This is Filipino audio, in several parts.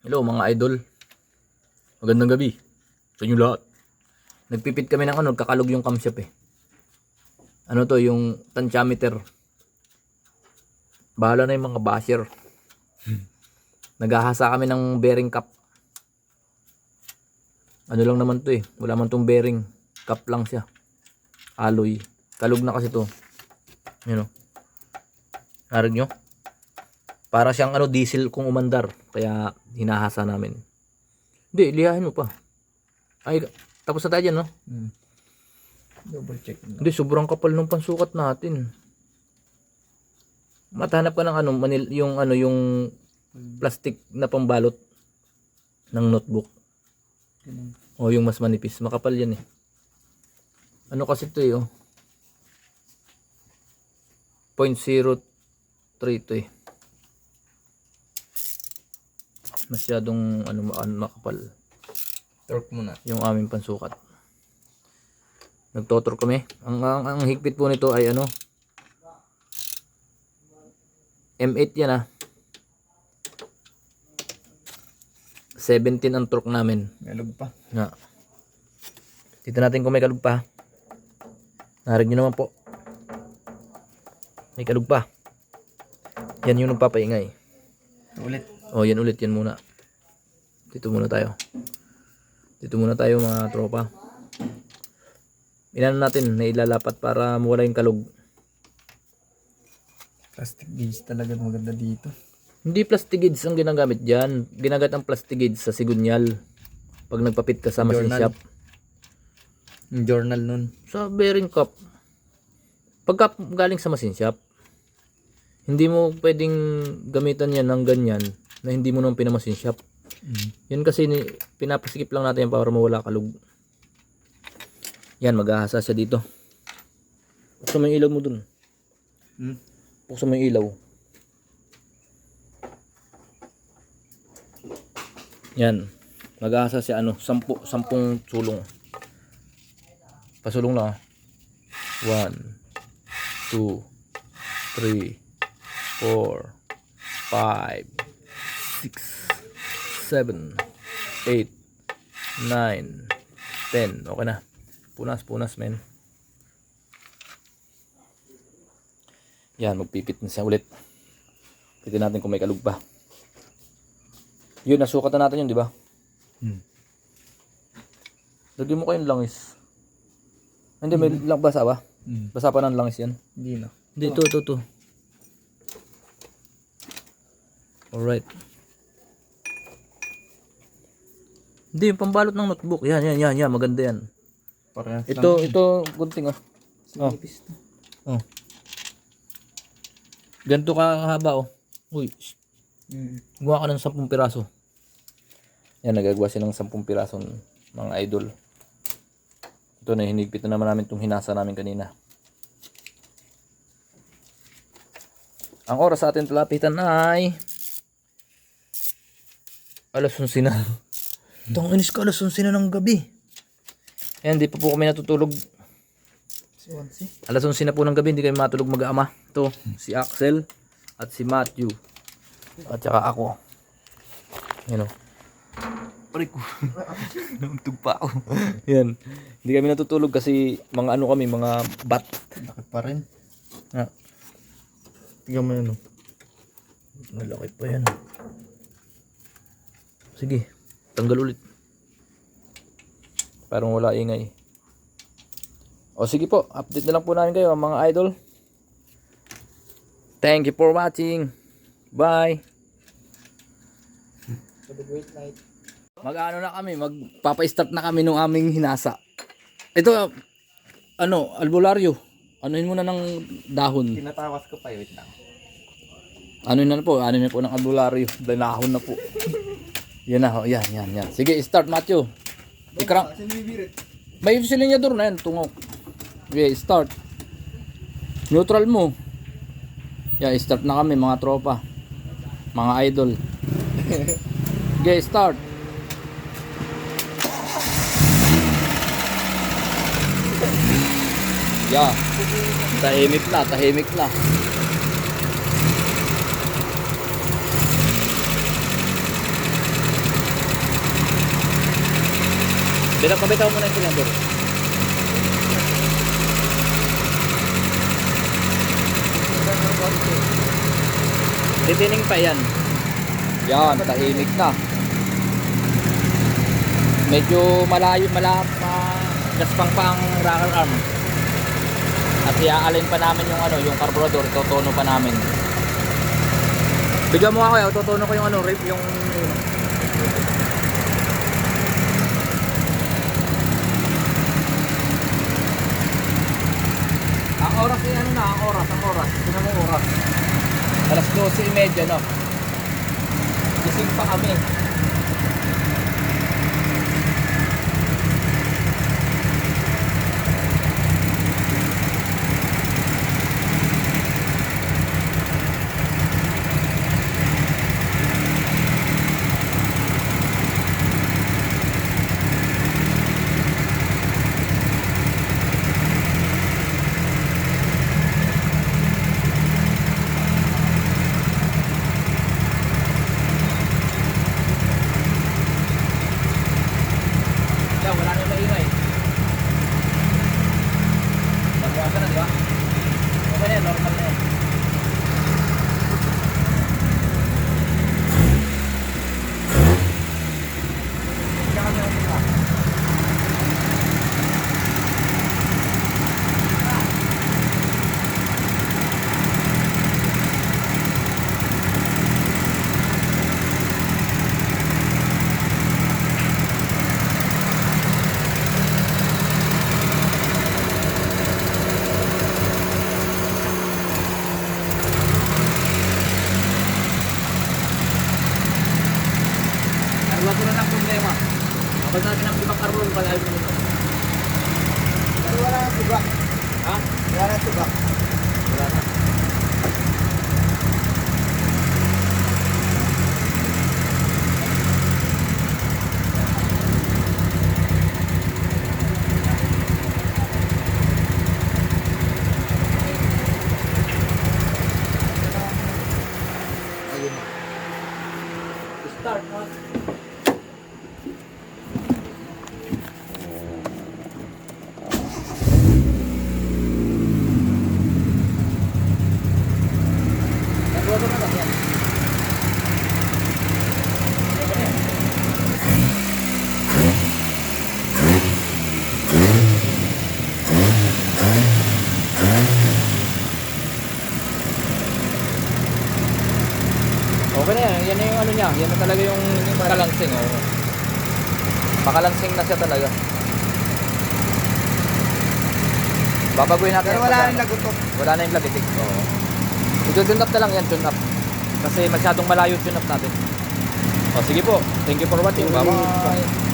Hello mga idol. Magandang gabi. Sa inyo lahat. Nagpipit kami ng ano, kakalog yung camshaft eh. Ano to, yung tensiometer. Bahala na yung mga basher. Naghahasa kami ng bearing cap. Ano lang naman to eh. Wala man tong bearing. Cap lang siya. Alloy. Kalog na kasi to. Yun o. Narinig nyo? Para siyang ano diesel kung umandar. Kaya hinahasa namin. Hindi, lihahin mo pa. Ay, tapos na tayo dyan, no? Hmm. Double check. Hindi, sobrang kapal ng pansukat natin. Matahanap ka ng ano, manil, yung ano, yung plastic na pambalot ng notebook. Ganun. O yung mas manipis. Makapal yan eh. Ano kasi ito eh, oh. 0.03 ito eh. Masyadong ano, ano, makapal Torque muna. yung aming pansukat. Nagtotor kami. Ang, ang, ang higpit po nito ay ano? M8 yan ah. 17 ang torque namin. Galog pa. Nga. Dito natin kung may kalug pa. Narinig nyo naman po. May kalug pa. Yan yung nagpapaingay. Ulit. O, yan ulit. Yan muna. Dito muna tayo. Dito muna tayo mga tropa. Inano natin na ilalapat para mawala yung kalug. Plastic gauge talaga maganda dito. Hindi plastic gauge ang ginagamit dyan. Ginagat ang plastic gauge sa sigunyal. Pag nagpapit ka sa machine Journal. shop. Yung journal nun. Sa bearing cup. Pagka galing sa machine shop, hindi mo pwedeng gamitan yan ng ganyan na hindi mo naman pinamasin shop. Mm. Yun kasi ni, pinapasikip lang natin yan para mawala kalug. Yan, maghahasa siya dito. Buksan mo yung ilaw mo dun. Hmm? Buksan mo yung ilaw. Yan. Maghahasa siya ano, sampu, sampung sulong. Pasulong lang ah. One, two, three, four, five, six, seven, eight, nine, ten. Okay na. Punas, punas, men. Yan, magpipit na siya ulit. Pitin natin kung may kalug pa. Yun, nasukat na natin yun, di ba? Hmm. Lagyan mo kayong langis. Hindi, may lang basa ba? Hmm. Basa pa ng langis yan. Hindi na. Hindi, ito, ito, ito. Alright. Hindi, yung pambalot ng notebook. Yan, yan, yan, yan. Maganda yan. Para Ito, ito, gunting ah. Oh. Oh. Oh. Ganito kahaba oh. Uy, shh. Hmm. gumawa ka ng 10 piraso. Yan, nagagawa siya ng 10 piraso mga idol. Ito na, hinigpit na naman namin itong hinasa namin kanina. Ang oras sa atin talapitan ay alas 11 na. Itong inis ka alas 11 na ng gabi. Ayan, di pa po kami natutulog. Si. Alas 11 na po ng gabi, hindi kami matulog mag-ama. Ito, si Axel at si Matthew. At saka ako. Yan o. Aray ko. Namuntog pa ako. Yan. Hindi kami natutulog kasi mga ano kami, mga bat. Laki pa rin. Ha, Tingnan mo yun. oh. malaki pa yan. Sige, tanggal ulit. Parang wala ingay. O sige po, update na lang po namin kayo mga idol. Thank you for watching. Bye. Great night. Mag-ano na kami, magpapa-start na kami nung aming hinasa. Ito, ano, albularyo. Anuhin mo na ng dahon. Tinatawas ko pa. Wait lang. Ano na po, ano na po ng albularyo. Dahon na po. Yan na, ho, yan, yan, yan. Sige, start Matthew. Sinibirit. May silinyador na yan, tungok. Okay, start. Neutral mo. Yeah, start na kami mga tropa. Mga idol. Okay, start. Yeah. Tahimik na, tahimik na. Bilang pabitaw mo na yung cylinder. Titining pa yan. Yan, tahimik na. Medyo malayo, malap, ma, gaspang pa ang rocker arm. At iaalin pa namin yung ano, yung carburetor, itotono pa namin. Bigyan mo ako, eh, tutono ko yung ano, rip, yung oras ay ano na, ang oras, ang oras. Mo oras. Alas 12.30 no. Gising pa kami. Yan, wala na yung maingay. Magbawasan na, di ba? Okay na yan, normal na yan. Diyan kami umpisa. Nagawa ko na ng problema. Kapag natin ang ibang karulong pala yung nito. Pero wala na tuba. Ha? Wala na tuba. Okay na yan. Yan na yung ano niya. Yan na talaga yung makalansing. Oh. Makalansing na siya talaga. Babaguhin natin. Pero yung wala pagka- rin lagutok. Wala na yung lagitik. Oo. Up na lang yan, tune up. Kasi masyadong malayo yung tune up natin. O sige po. Thank you for watching. Bye-bye.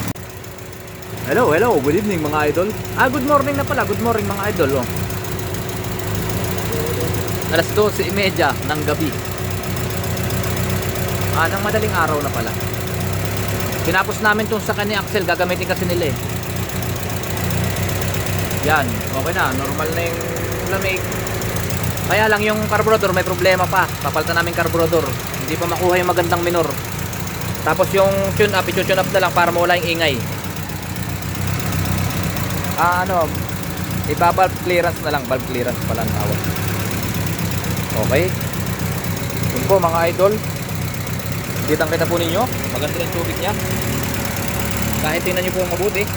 Hello, hello. Good evening mga idol. Ah, good morning na pala. Good morning mga idol. Oh. Alas 12.30 ng gabi. Ah, ng madaling araw na pala. Tinapos namin tong sa kanya Axel. Gagamitin kasi nila eh. Yan, okay na. Normal na yung lamig. Kaya lang yung carburetor may problema pa. Papalitan namin carburetor. Hindi pa makuha yung magandang minor. Tapos yung tune up, i-tune up na lang para mawala yung ingay. Ah, ano, iba-valve clearance na lang. Valve clearance pala ang tawag. Okay. Yun po mga idol. Kitang kita po ninyo. Maganda yung tubig niya. Kahit tingnan nyo po mabuti.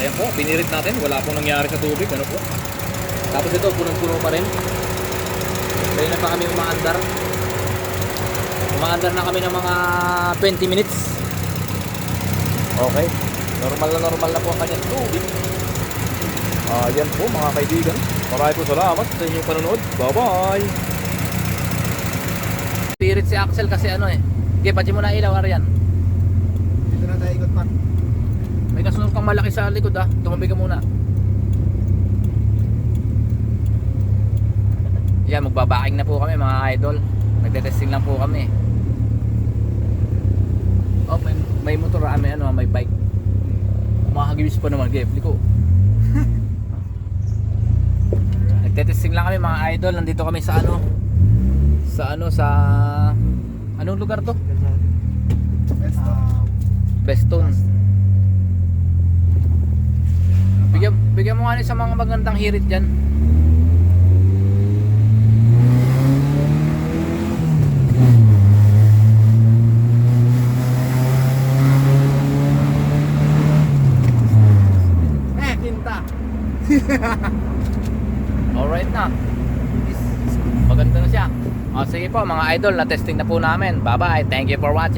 Ayan po, binirit natin. Wala pong nangyari sa tubig. Ano po? Tapos ito, punong-puno pa rin. Kaya na pa kami umaandar. Umaandar na kami ng mga 20 minutes. Okay. Normal na normal na po ang kanyang tubig. Ayan po mga kaibigan. Marami po salamat sa inyong panonood. Bye-bye! Spirit si Axel kasi ano eh. Okay, pati mo na ilaw, Arian. Dito na tayo ikot pa. May kasunod kang malaki sa likod ah. Tumabi ka muna. Yan, magbabaking na po kami mga idol. Nagte-testing lang po kami. Oh, may, may motor ah, may ano, may bike. Umahagibis pa naman, Gep. Liko. Nagte-testing lang kami mga idol. Nandito kami sa ano? Sa ano, sa... Anong lugar to? Best to. Beston. Bigyan, bigyan mo nga sa mga magandang hirit dyan. Eh, kinta. Alright na. Maganda na siya. O sige po mga idol, na-testing na po namin. Bye-bye. Thank you for watching.